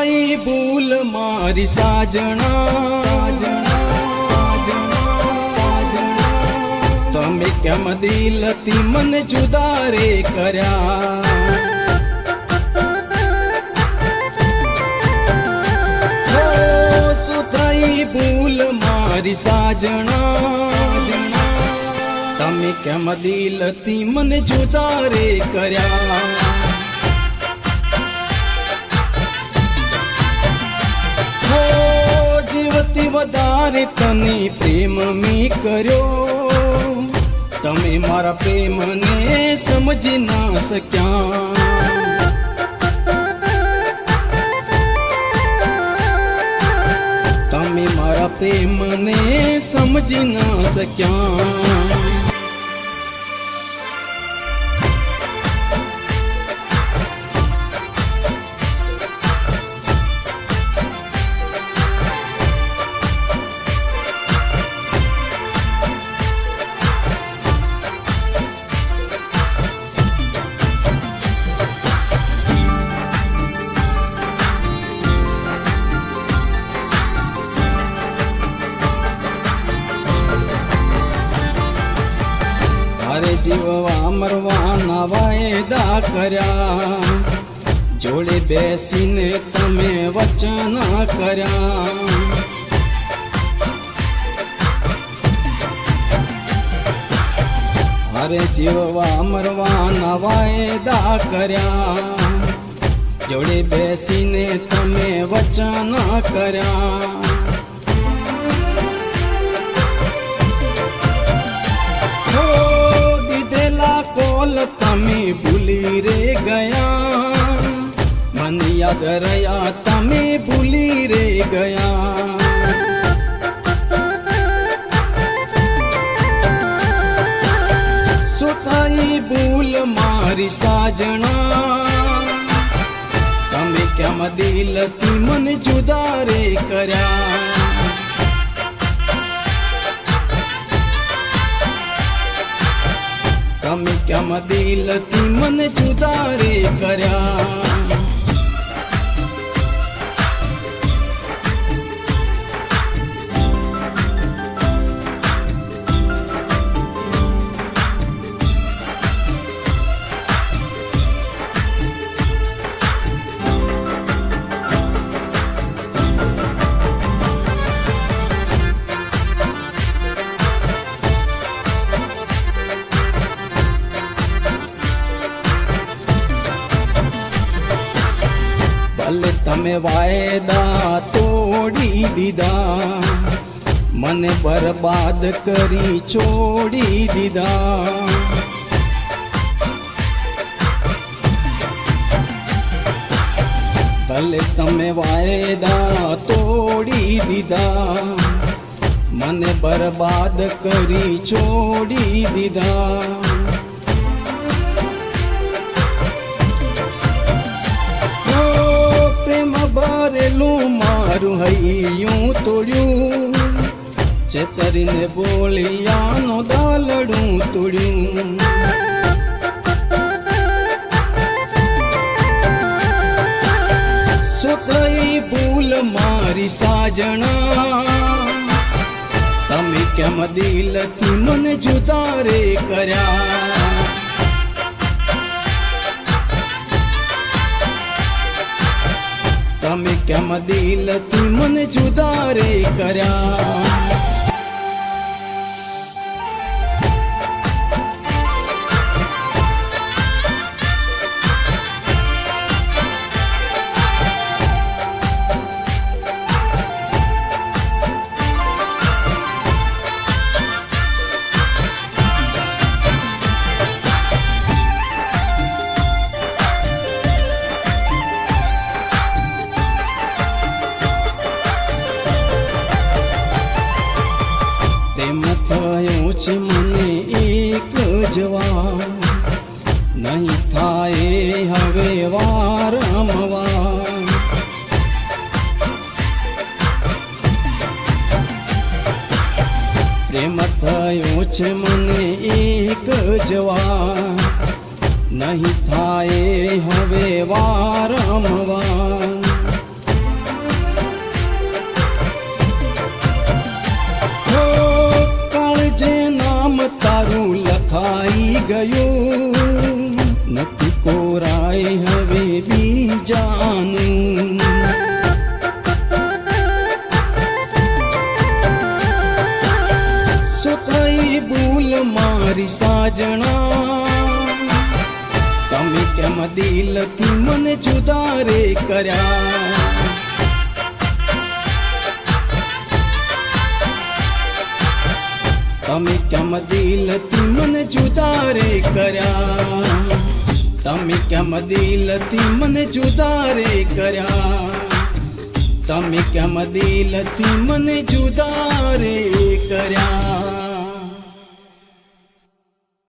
થઈ ભૂલ મારી સાજણા તમે કેમ દિલથી મને જુદા રે કર્યા હો, શું થઈ ભૂલ મારી સાજણા તમે કેમ દિલથી મને જુદા રે કર્યા વધારે તને પ્રેમ મી કર્યો. તમે મારા પ્રેમને સમજી ના શક્યા. તમે મારા પ્રેમને સમજી ના શક્યા. તારે જીવવા મરવાના વાયદા કર્યા. જોડે બેસીને તમે વચન કર્યા. મારે જીવવા મરવાના વાયદા કર્યા. જોડે બેસીને તમે વચન કર્યા. રહ્યા તમે ભૂલી રે ગયા શું થઈ ભૂલ મારી સાજણા તમે કેમ દિલથી મને જુદા રે કર્યા તમે કેમ દિલથી મને જુદા રે કર્યા તમે વાયદા તોડી દીધા. મને બરબાદ કરી છોડી દીધા. ભલે તમે વાયદા તોડી દીધા. મને બરબાદ કરી છોડી દીધા. હૈયું તોડ્યું ચેતરીને બોલિયાનો દાલડું તોડ્યું થઈ ભૂલ મારી સાજણા. તમે કેમ દિલથી મને જુદારે કર્યા? તમે કેમ દિલથી મને જુદા રે કર્યા છે મને એક જવા નહીં થાય હવે વારંવાર પ્રેમ થયો છે મને એક જવા નહીં થાય હવે વારંવાર લખાઈ ગયું. નથી કોરાય હવે બીજાનું. સુતાઈ ભૂલ મારી સાજણા. તમે કેમ દિલથી મને જુદા રે કર્યા? કેમ દિલથી મને જુદા રે કર્યા. તમે કેમ દિલથી મને જુદા રે કર્યા. તમે કેમ દિલથી મને જુદા રે કર્યા.